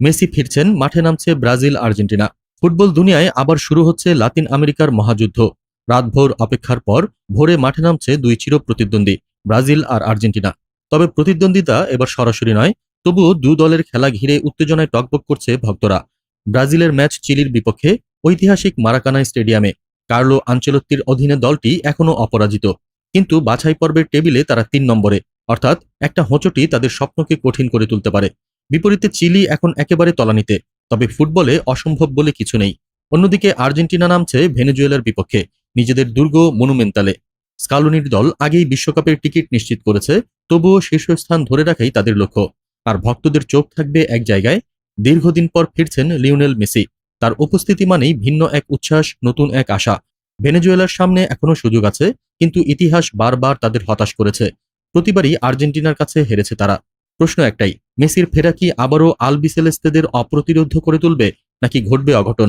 Messi ফিরছেন, মাঠে নামছে ব্রাজিল, আর্জেন্টিনা। ফুটবল দুনিয়ায় আবার শুরু হচ্ছে লাতিন আমেরিকার মহাযুদ্ধ। রাতভর অপেক্ষার পর ভোরে মাঠে নামছে দুই চির প্রতিদ্বন্দ্বী ব্রাজিল আর আর্জেন্টিনা। তবে প্রতিদ্বন্দ্বিতা এবার সরাসরি নয়, তবুও দু দলের খেলা ঘিরে উত্তেজনায় টকবক করছে ভক্তরা। ব্রাজিলের ম্যাচ চিলির বিপক্ষে ঐতিহাসিক মারাকানাই স্টেডিয়ামে। কার্লো আঞ্চলত্তির অধীনে দলটি এখনও অপরাজিত। কিন্তু বাছাই পর্বের টেবিলে তারা তিন নম্বরে, অর্থাৎ একটা হোঁচটি তাদের স্বপ্নকে কঠিন করে তুলতে পারে। বিপরীতে চিলি এখন একেবারে তলানিতে, তবে ফুটবলে অসম্ভব বলে কিছু নেই। অন্যদিকে আর্জেন্টিনা নামছে ভেনেজুয়েলার বিপক্ষে, নিজেদের দুর্গ মনুমেন্টালে। স্কালোনির দল আগেই বিশ্বকাপের টিকিট নিশ্চিত করেছে, তবুও শীর্ষস্থান ধরে রাখাই তাদের লক্ষ্য। আর ভক্তদের চোখ থাকবে এক জায়গায়, দীর্ঘদিন পর ফিরছেন লিওনেল মেসি। তার উপস্থিতি মানেই ভিন্ন এক উচ্ছ্বাস, নতুন এক আশা। ভেনেজুয়েলার সামনে এখনও সুযোগ আছে, কিন্তু ইতিহাস বারবার তাদের হতাশ করেছে। প্রতিবারই আর্জেন্টিনার কাছে হেরেছে তারা। প্রশ্ন একটাই মেসির ফেরা কি আবারও আলবিসেলেস্তেদের অপ্রতিরোধ করে তুলবে নাকি ঘটবে অঘটন?